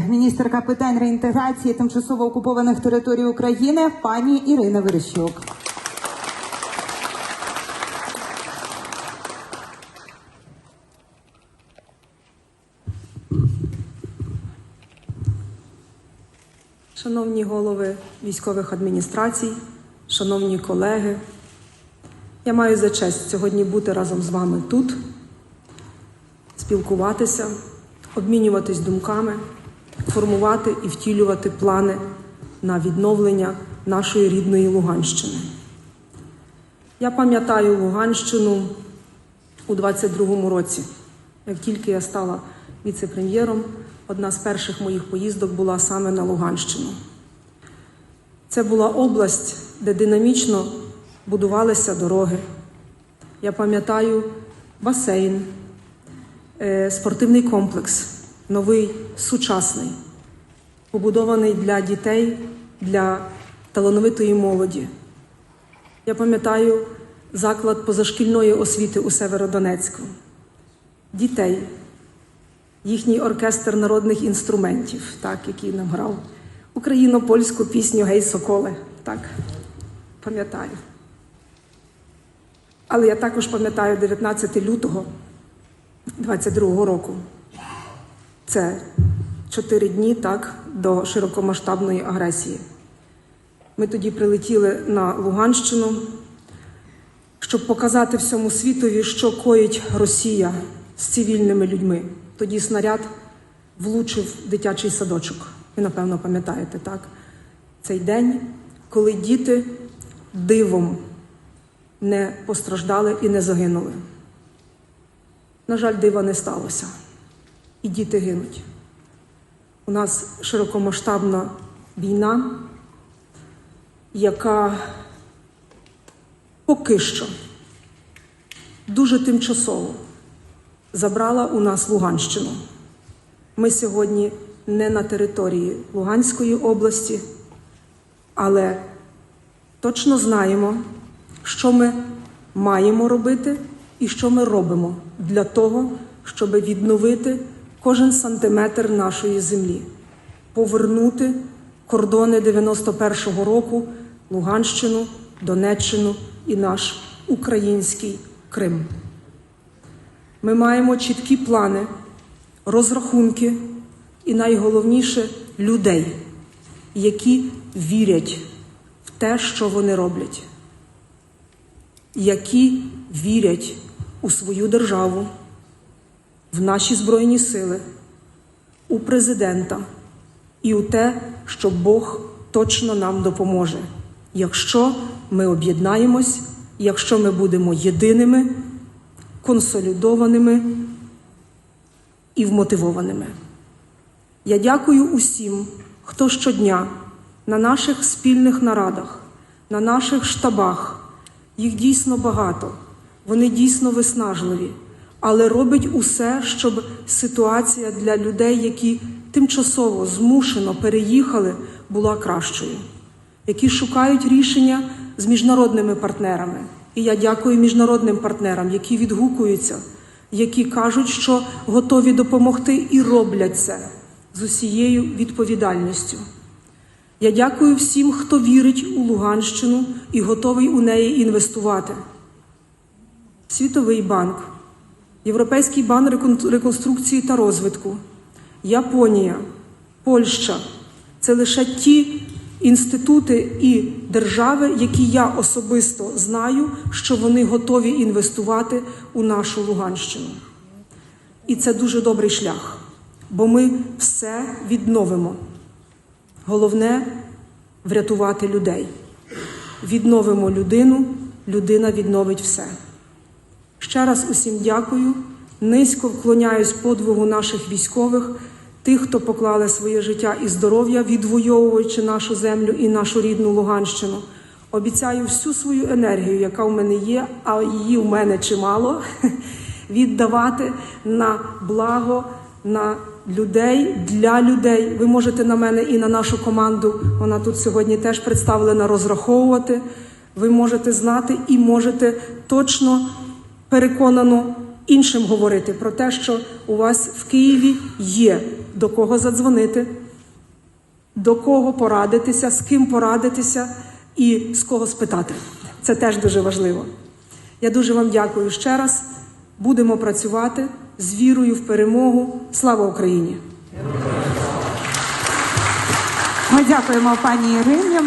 Міністерка питань реінтеграції тимчасово окупованих територій України пані Ірина Верещук. Шановні голови військових адміністрацій, шановні колеги, я маю за честь сьогодні бути разом з вами тут, спілкуватися, обмінюватись думками, формувати і втілювати плани на відновлення нашої рідної Луганщини. Я пам'ятаю Луганщину у 22-му році. Як тільки я стала віце-прем'єром, одна з перших моїх поїздок була саме на Луганщину. Це була область, де динамічно будувалися дороги. Я пам'ятаю басейн, е, спортивний комплекс, новий, сучасний, побудований для дітей, для талановитої молоді. Я пам'ятаю заклад позашкільної освіти у Северодонецьку, дітей, їхній оркестр народних інструментів, так, який нам грав україно-польську пісню Гей Соколе. Так, пам'ятаю. Але я також пам'ятаю 19 лютого 22 року. Це чотири дні так, до широкомасштабної агресії. Ми тоді прилетіли на Луганщину, щоб показати всьому світові, що коїть Росія з цивільними людьми. Тоді снаряд влучив дитячий садочок. Ви, напевно, пам'ятаєте, так? Цей день, коли діти дивом не постраждали і не загинули. На жаль, дива не сталося. І діти гинуть. У нас широкомасштабна війна, яка поки що дуже тимчасово забрала у нас Луганщину. Ми сьогодні не на території Луганської області, але точно знаємо, що ми маємо робити і що ми робимо для того, щоб відновити кожен сантиметр нашої землі, повернути кордони 91-го року, Луганщину, Донеччину і наш український Крим. Ми маємо чіткі плани, розрахунки і найголовніше людей, які вірять в те, що вони роблять, які вірять у свою державу, в наші Збройні сили, у президента і у те, що Бог точно нам допоможе, якщо ми об'єднаємось, якщо ми будемо єдиними, консолідованими і вмотивованими. Я дякую усім, хто щодня на наших спільних нарадах, на наших штабах, їх дійсно багато, вони дійсно виснажливі, але робить усе, щоб ситуація для людей, які тимчасово змушено переїхали, була кращою, які шукають рішення з міжнародними партнерами. І я дякую міжнародним партнерам, які відгукуються, які кажуть, що готові допомогти і роблять це з усією відповідальністю. Я дякую всім, хто вірить у Луганщину і готовий у неї інвестувати. Світовий банк, Європейський банк рекон- реконструкції та розвитку, Японія, Польща це лише ті інститути і держави, які я особисто знаю, що вони готові інвестувати у нашу Луганщину. І це дуже добрий шлях, бо ми все відновимо. Головне врятувати людей. Відновимо людину, людина відновить все. Ще раз усім дякую. Низько вклоняюсь подвигу наших військових, тих, хто поклали своє життя і здоров'я, відвоюючи нашу землю і нашу рідну Луганщину. Обіцяю всю свою енергію, яка в мене є, а її в мене чимало, віддавати на благо, на людей для людей. Ви можете на мене і на нашу команду. Вона тут сьогодні теж представлена розраховувати. Ви можете знати і можете точно переконано іншим говорити про те, що у вас в Києві є до кого задзвонити, до кого порадитися, з ким порадитися і з кого спитати. Це теж дуже важливо. Я дуже вам дякую ще раз. Будемо працювати з вірою в перемогу. Слава Україні! Ми дякуємо пані Ірині.